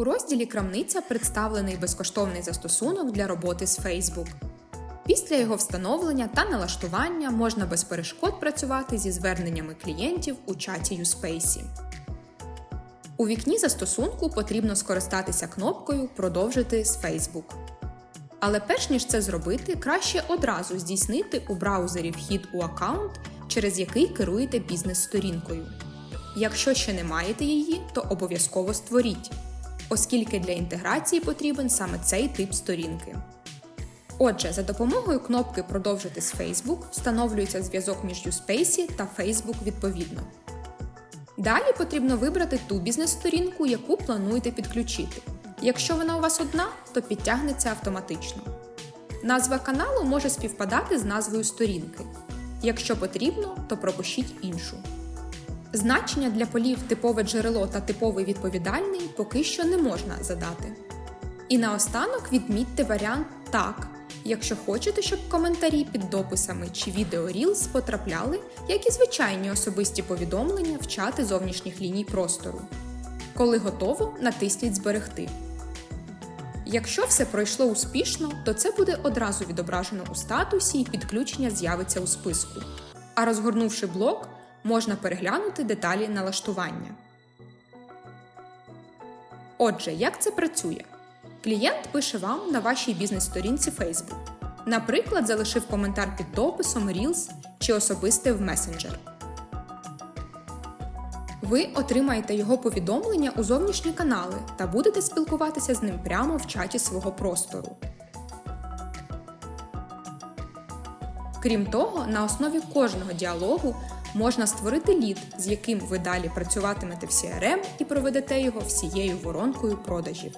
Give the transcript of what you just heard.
У розділі Крамниця представлений безкоштовний застосунок для роботи з Facebook. Після його встановлення та налаштування можна без перешкод працювати зі зверненнями клієнтів у чаті USpace. У вікні застосунку потрібно скористатися кнопкою Продовжити з Facebook. Але перш ніж це зробити, краще одразу здійснити у браузері вхід у аккаунт, через який керуєте бізнес-сторінкою. Якщо ще не маєте її, то обов'язково створіть, оскільки для інтеграції потрібен саме цей тип сторінки. Отже, за допомогою кнопки Продовжити з Facebook встановлюється зв'язок між USpace та Facebook відповідно. Далі потрібно вибрати ту бізнес-сторінку, яку плануєте підключити. Якщо вона у вас одна, то підтягнеться автоматично. Назва каналу може співпадати з назвою сторінки. Якщо потрібно, то пропишіть іншу. Значення для полів типове джерело та типовий відповідальний поки що не можна задати. І наостанок відмітьте варіант так, якщо хочете, щоб коментарі під дописами чи відео Reels потрапляли, як і звичайні особисті повідомлення в чати зовнішніх ліній простору. Коли готово, натисніть Зберегти. Якщо все пройшло успішно, то це буде одразу відображено у статусі і підключення з'явиться у списку. А розгорнувши блок, можна переглянути деталі налаштування. Отже, як це працює? Клієнт пише вам на вашій бізнес-сторінці Facebook. Наприклад, залишив коментар під дописом Reels чи особисте в месенджер. Ви отримаєте його повідомлення у зовнішні канали та будете спілкуватися з ним прямо в чаті свого простору. Крім того, на основі кожного діалогу можна створити лід, з яким ви далі працюватимете в CRM і проведете його всією воронкою продажів.